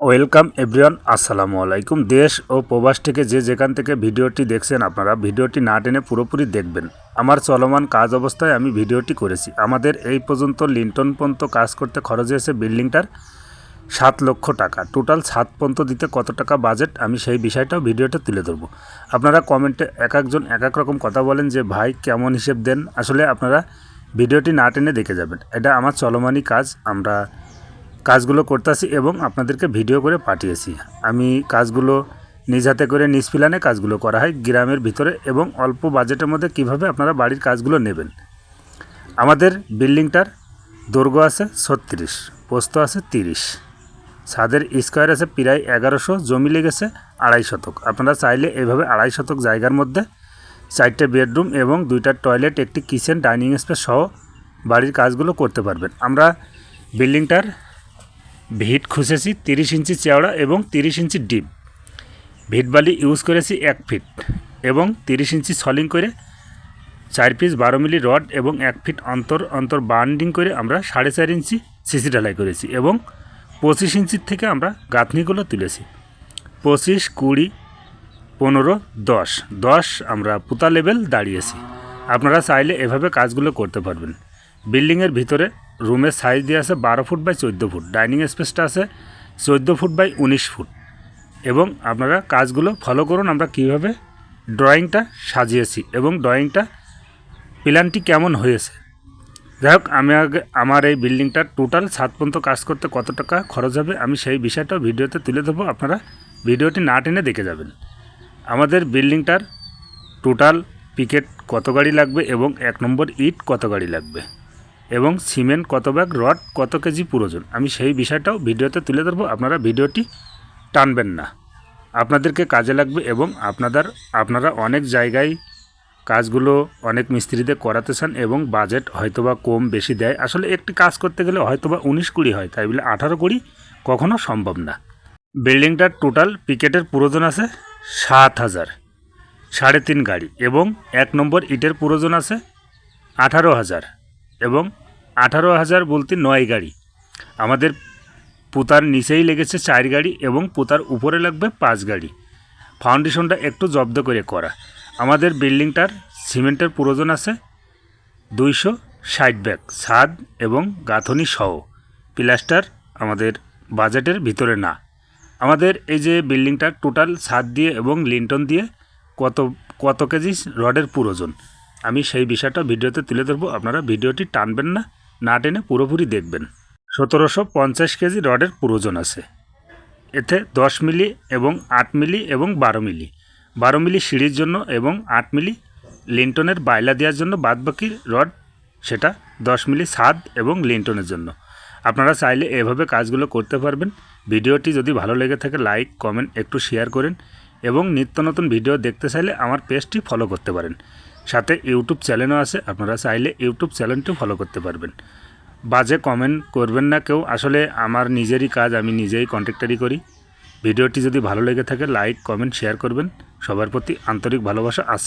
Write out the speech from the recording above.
Welcome everyone, আসসালামু আলাইকুম। দেশ ও প্রবাস থেকে যে যেখান থেকে ভিডিওটি দেখছেন আপনারা ভিডিওটি না টেনে পুরোপুরি দেখবেন। আমার চলমান কাজ অবস্থায় আমি ভিডিওটি করেছি। আমাদের এই পর্যন্ত লিন্টন পর্যন্ত কাজ করতে খরচ হয়েছে বিল্ডিংটার সাত লক্ষ টাকা। টোটাল সাত পর্যন্ত দিতে কত টাকা বাজেট আমি সেই বিষয়টাও ভিডিওটা তুলে ধরবো। আপনারা কমেন্টে এক একজন এক এক রকম কথা বলেন যে, ভাই, কেমন হিসেব দেন? আসলে আপনারা ভিডিওটি না টেনে দেখে যাবেন। এটা আমার চলমানই কাজ। আমরা কাজগুলো করতেছি এবং আপনাদেরকে ভিডিও করে পাঠিয়েছি। আমি কাজগুলো নিজ হাতে করে, নিজ কাজগুলো করা হয় গ্রামের ভিতরে এবং অল্প বাজেটের মধ্যে কীভাবে আপনারা বাড়ির কাজগুলো নেবেন। আমাদের বিল্ডিংটার দৈর্ঘ্য আছে ছত্রিশ, পোস্ত আছে তিরিশ। ছাদের স্কোয়ার আছে প্রায় এগারোশো, জমি লেগেছে আড়াই শতক। আপনারা চাইলে এভাবে আড়াই শতক জায়গার মধ্যে চারটে বেডরুম এবং দুইটা টয়লেট, একটি কিচেন, ডাইনিং স্পেস সহ বাড়ির কাজগুলো করতে পারবেন। আমরা বিল্ডিংটার ভিট খুঁজেছি তিরিশ ইঞ্চি চওড়া এবং তিরিশ ইঞ্চি ডিপ। ভিট বালি ইউজ করেছি এক ফিট এবং তিরিশ ইঞ্চি সলিং করে চার পিস বারো মিলি রড এবং এক ফিট অন্তর অন্তর বান্ডিং করে আমরা সাড়ে চার ইঞ্চি সিসি ঢালাই করেছি এবং পঁচিশ ইঞ্চির থেকে আমরা গাঁথনিগুলো তুলেছি। পঁচিশ, কুড়ি, পনেরো, দশ দশ আমরা পুতা লেভেল দাঁড়িয়েছি। আপনারা চাইলে এভাবে কাজগুলো করতে পারবেন। বিল্ডিংয়ের ভিতরে রুমের সাইজ দিয়ে আছে বারো ফুট বাই চোদ্দ ফুট। ডাইনিং স্পেসটা আছে চোদ্দ ফুট বাই উনিশ ফুট। এবং আপনারা কাজগুলো ফলো করুন, আমরা কীভাবে ড্রয়িংটা সাজিয়েছি এবং ড্রয়িংটা প্ল্যানটি কেমন হয়েছে। যাই হোক, আমি আগে, আমার এই বিল্ডিংটার টোটাল সাত পর্যন্ত কাজ করতে কত টাকা খরচ হবে, আমি সেই বিষয়টাও ভিডিওতে তুলে দেবো আপনারা ভিডিওটি না টেনে দেখে যাবেন। আমাদের বিল্ডিংটার টোটাল পিকেট কত গাড়ি লাগবে এবং এক নম্বর ইট কত গাড়ি লাগবে? এবং সিমেন্ট কত ব্যাগ, রড কত কেজি প্রয়োজন? আমি সেই বিষয়টাও ভিডিওতে তুলে ধরবো, আপনারা ভিডিওটি টানবেন না। আপনাদেরকে কাজে লাগবে এবং আপনাদের, আপনারা অনেক জায়গায় কাজগুলো অনেক মিস্ত্রিদের করাতে চান এবং বাজেট হয়তোবা কম বেশি দেয়। আসলে একটি কাজ করতে গেলে হয়তোবা উনিশ কুড়ি হয়, তাই বলে আঠারো কুড়ি কখনো সম্ভব না। বিল্ডিংটার টোটাল পিকেটের প্রয়োজন আছে সাত হাজার, সাড়ে তিন গাড়ি এবং এক নম্বর ইটের প্রয়োজন আছে আঠারো হাজার। এবং আঠারো হাজার বলতে নয় গাড়ি। আমাদের পুতার নিচেই লেগেছে চার গাড়ি এবং পুতার উপরে লাগবে পাঁচ গাড়ি। ফাউন্ডেশনটা একটু জব্দ করে করা। আমাদের বিল্ডিংটার সিমেন্টের প্রয়োজন আছে দুইশো ষাট ব্যাগ ছাদ এবং গাঁথনি সহ। প্লাস্টার আমাদের বাজেটের ভিতরে না। আমাদের এই যে বিল্ডিংটা টোটাল ছাদ দিয়ে এবং লিন্টন দিয়ে কত কত কেজি রডের প্রয়োজন? আমি সেই বিষয়টা ভিডিওতে তুলে ধরবো। আপনারা ভিডিওটি টানবেন না না টেনে পুরোপুরি দেখবেন। সতেরোশো পঞ্চাশ কেজি রডের প্রয়োজন আছে। এতে দশ মিলি এবং আট মিলি এবং বারো মিলি। বারো মিলি সিঁড়ির জন্য এবং আট মিলি লিন্টনের বাইলা দেওয়ার জন্য বাদবাকি রড, সেটা দশ মিলি ছাদ এবং লিন্টনের জন্য। আপনারা চাইলে এভাবে কাজগুলো করতে পারবেন। ভিডিওটি যদি ভালো লেগে থাকে, লাইক, কমেন্ট, একটু শেয়ার করেন এবং নিত্য নতুন ভিডিও দেখতে চাইলে আমার পেজটি ফলো করতে পারেন। সাথে ইউটিউব চ্যানেলও আছে, আপনারা চাইলে ইউটিউব চ্যানেলটিও ফলো করতে পারবেন। বাজে কমেন্ট করবেন না কেউ, আসলে আমার নিজেরই কাজ, আমি নিজেই কন্ট্রাক্টারি করি। ভিডিওটি যদি ভালো লেগে থাকে লাইক কমেন্ট শেয়ার করবেন। সবার প্রতি আন্তরিক ভালোবাসা, আস